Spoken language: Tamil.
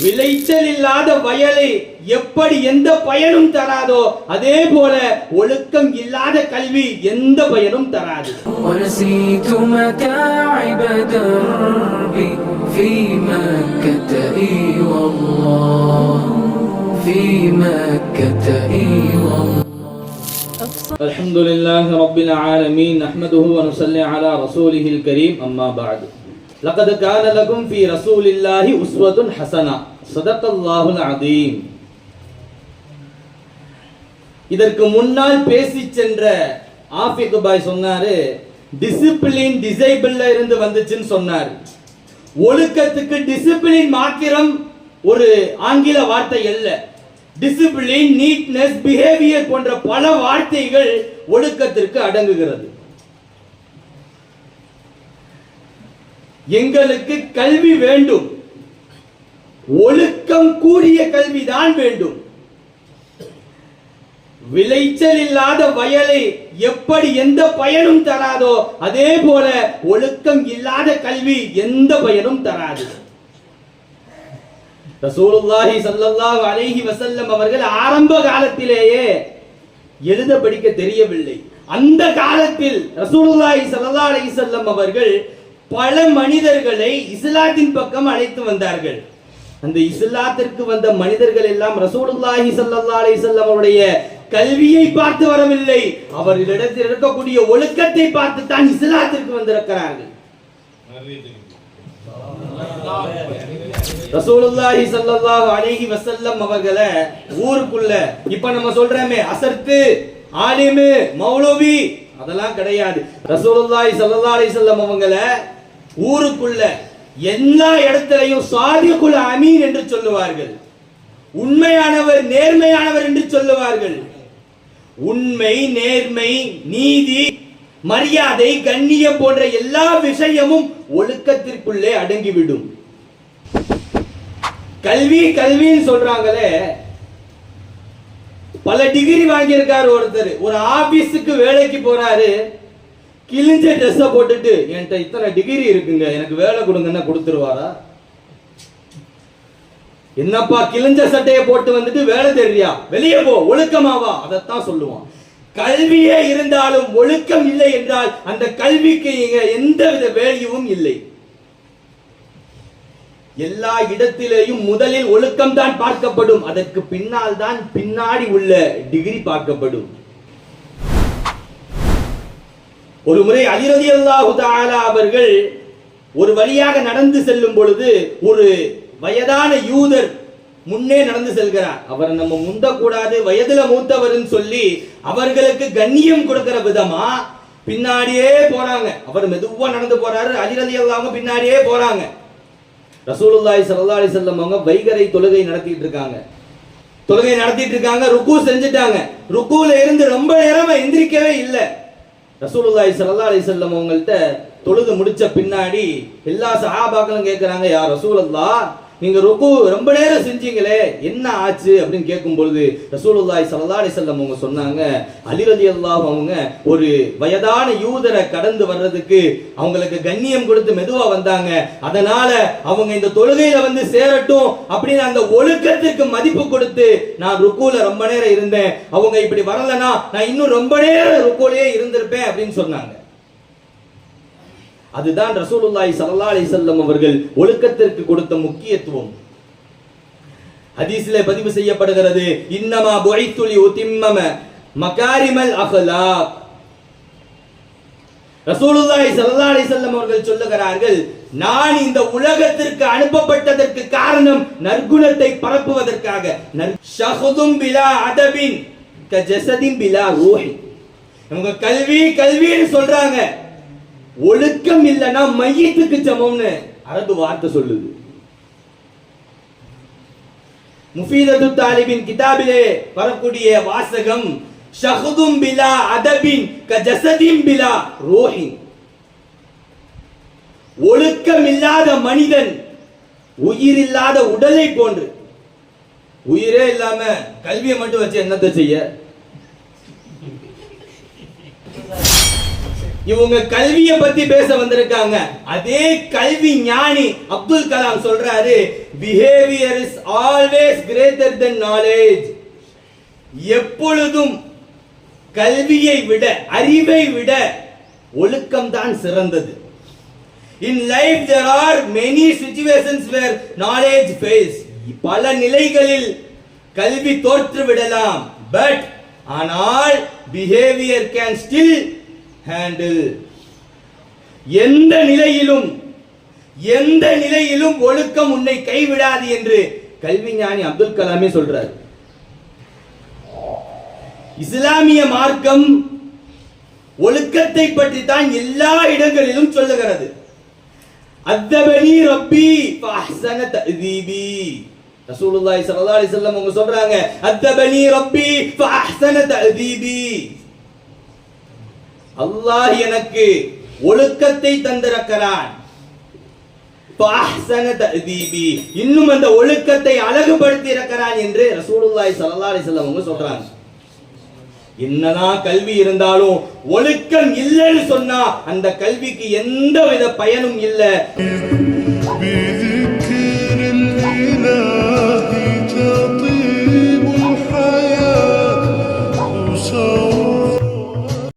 விளைச்சல் இல்லாத வயலை எப்படி எந்த பயனும் தராதோ அதே போல ஒழுக்கம் இல்லாத கல்வி எந்த பயனும் தராது ونسيت متاعب دربي في مكة اي والله في مكة اي والله الحمد لله رب العالمين نحمده ونصلي على رسوله الكريم أما بعد லகது கான லகும் ஃபி ரசூலில்லாஹி உஸ்வதுன் ஹசனா சதக்கல்லாஹுல் அதீம் இதற்கு முன்னால் பேசி சென்ற ஆஃபிக் பாய் சொன்னாரு டிசிப்ளின் டிசைபிள்ல இருந்து வந்துச்சுன்னு சொன்னார். ஒழுக்கத்துக்கு டிசிப்ளின் மாத்திரம் ஒரு ஆங்கில வார்த்தை அல்ல. டிசிப்ளின் நீட்னஸ் பிஹேவியர் போன்ற பல வார்த்தைகள் ஒழுக்கத்திற்கு அடங்குகிறது. எங்களுக்கு கல்வி வேண்டும். ஒழுக்கம் கூடிய கல்விதான் வேண்டும். விளைச்சல் இல்லாத வயலை எப்படி எந்த பயனும் தராதோ அதே போல ஒழுக்கம் இல்லாத கல்வி எந்த பயனும் தராது. ரசூலுல்லாஹி சல்லல்லாஹு அலைஹி வசல்லம் அவர்கள் ஆரம்ப காலத்திலேயே எழுத படிக்க தெரியவில்லை. அந்த காலத்தில் ரசூலுல்லாஹி சல்லல்லாஹு அலைஹி வஸல்லம் அவர்கள் பல மனிதர்களை இஸ்லாத்தின் பக்கம் அழைத்து வந்தார்கள். அந்த இஸ்லாத்திற்கு வந்த மனிதர்கள் எல்லாம் ரசூலுல்லாஹி ஸல்லல்லாஹு அலைஹி வஸல்லம் அவருடைய கல்வியை பார்த்து வரவில்லை. அவர்களிடத்தில் இருக்கக்கூடிய ஒழுக்கத்தை பார்த்து தான் இஸ்லாத்திற்கு வந்திருக்கிறார்கள். ரசூலுல்லாஹி சல்லல்லாஹு அலைஹி வஸல்லம் அவர்களை ஊருக்குள்ள இப்ப நம்ம சொல்றோமே அசர்த்து ஆலிமு மௌலவி அதெல்லாம் கிடையாது. ரசூலுல்லாஹி சல்லல்லாஹு அலைஹி வஸல்லம் அவங்களை ஊருக்குள்ள எல்லா இடத்திலையும் சாதிகுல் அமீன் என்று சொல்லுவார்கள். உண்மையானவர் நேர்மையானவர் என்று சொல்லுவார்கள். உண்மை நேர்மை நீதி மரியாதை கண்ணியம் போன்ற எல்லா விஷயமும் ஒழுக்கத்திற்குள்ளே அடங்கிவிடும். கல்வி கல்வின்னு சொல்றாங்களே. பல டிகிரி வாங்கியிருக்காரு ஒருத்தர். ஒரு ஆபீஸுக்கு வேலைக்கு போறாரு. கிழிஞ்ச ட்ரெஸ்ஸை போட்டுட்டு என்கிட்ட இத்தனை டிகிரி இருக்குங்க எனக்கு வேலை கொடுங்கன்னா கொடுத்துருவாரா? என்னப்பா கிழிஞ்ச சட்டையை போட்டு வந்துட்டு வேலை தெரியா வெளியே போ ஒழுக்கமாவா அதைத்தான் சொல்லுவான். கல்வியே இருந்தாலும் ஒழுக்கம் இல்லை என்றால் அந்த கல்விக்கு இங்க எந்தவித வேல்யூவும் இல்லை. எல்லா இடத்திலேயும் முதலில் ஒழுக்கம் தான் பார்க்கப்படும் அதற்கு பின்னால் தான் பின்னாடி உள்ள டிகிரி பார்க்கப்படும். ஒரு முறை அலிரதி அல்லாஹு அவர்கள் ஒரு வழியாக நடந்து செல்லும் பொழுது ஒரு வயதான யூதர் முன்னே நடந்து செல்கிறார். அவரை நம்ம முந்தக்கூடாது வயதுல மூத்தவர்னு சொல்லி அவர்களுக்கு கண்ணியம் கொடுக்கிற விதமா பின்னாடியே போறாங்க. அவர் மெதுவா நடந்து போறாரு அதிரதி அல்லாம பின்னாடியே போறாங்க. ரசூலுல்லாய் சல்லா அலி செல்லம் அவங்க வைகரை தொழுகை நடத்திட்டு இருக்காங்க. தொழுகை நடத்திட்டு இருக்காங்க ருக்கு செஞ்சுட்டாங்க. ருக்குல இருந்து ரொம்ப நேரமா எந்திரிக்கவே இல்லை. ரசூலுல்லாய் சல்லா அலி செல்லம் அவங்கள்ட்ட தொழுது முடிச்ச பின்னாடி எல்லா சஹாபாக்களும் கேட்குறாங்க யார் ரசூலல்லா நீங்க ருக்கு ரொம்ப நேரம் செஞ்சீங்களே என்ன ஆச்சு அப்படின்னு கேட்கும் பொழுது ரசூலுல்லாய் சல்லாடி செல்லம் அவங்க சொன்னாங்க அலி அல்லாஹ் அவங்க ஒரு வயதான யூதரை கடந்து வர்றதுக்கு அவங்களுக்கு கண்ணியம் கொடுத்து மெதுவா வந்தாங்க. அதனால அவங்க இந்த தொழுகையில வந்து சேரட்டும் அப்படின்னு அந்த ஒழுக்கத்திற்கு மதிப்பு கொடுத்து நான் ருக்குல ரொம்ப நேரம் இருந்தேன். அவங்க இப்படி வரலன்னா நான் இன்னும் ரொம்ப நேரம் ருக்குலயே இருந்திருப்பேன் அப்படின்னு சொன்னாங்க. அதுதான் ரசூலுல்லாய் சல்லா அலி செல்லம் அவர்கள் ஒழுக்கத்திற்கு கொடுத்த முக்கியத்துவம். ஹதீஸிலே பதிவு செய்யப்படுகிறது இன்னமா பொய்த்துளி உத்திம்மம மகாரிமல் அகலா ரசூலுல்லாய் சல்லா அலி செல்லம் அவர்கள் சொல்லுகிறார்கள் நான் இந்த உலகத்திற்கு அனுப்பப்பட்டதற்கு காரணம் நற்குணத்தை பரப்புவதற்காக. ஷஹதும் பிலா அதபின் கஜசதின் பிலா ரூஹி. இவங்க கல்வி கல்வின்னு சொல்றாங்க. ஒழுக்கம் இல்லைன்னா மையத்துக்கு சமம்னு அரபு வார்த்தை சொல்லுது. முஃபீதத்து தாலிபின் கிதாபிலே வரக்கூடிய வாசகம் ஷஹதும் பிலா அதபின் கஜசதின் பிலா ரோஹின் ஒழுக்கம் இல்லாத மனிதன் உயிர் இல்லாத உடலை போன்று. உயிரே இல்லாம கல்வியை மட்டும் வச்சு என்னத்தை செய்ய? இவங்க கல்வியை பத்தி பேச வந்திருக்காங்க. அதே கல்வி ஞானி அப்துல் கலாம் சொல்றாரு behaviour is always greater than knowledge எப்பொழுதும் கல்வியை விட அறிவை விட ஒழுக்கம் தான் சிறந்தது. In life there are many situations where knowledge face பல நிலைகளில் கல்வி தோற்று விடலாம். பட் ஆனால் பிஹேவியர் கேன் ஸ்டில் ஹேண்டில் எந்த நிலையிலும் எந்த நிலையிலும் ஒழுக்கம் உன்னை கைவிடாது என்று கல்வி ஞானி அப்துல் கலாமே சொல்றார். இஸ்லாமிய மார்க்கம் ஒழுக்கத்தை பற்றி தான் எல்லா இடங்களிலும் சொல்லுகிறது. அத்தபனி ரப்பி ஃபஹ்சன தஅதீபி. ரசூலுல்லாஹி ஸல்லல்லாஹு அலைஹி வஸல்லம் அவங்க சொல்றாங்க அத்தபனி ரப்பி ஃபஹ்சன தஅதீபி. அல்லாஹ் எனக்கு ஒழுக்கத்தை தந்திருக்கிறான். இன்னும் அந்த ஒழுக்கத்தை அழகுபடுத்தி இருக்கிறான் என்று ரசூலுல்லாய் சல்லா அலிசல்லம் சொல்றாங்க. என்னதான் கல்வி இருந்தாலும் ஒழுக்கம் இல்லைன்னு சொன்னா அந்த கல்விக்கு எந்த வித பயனும் இல்லை.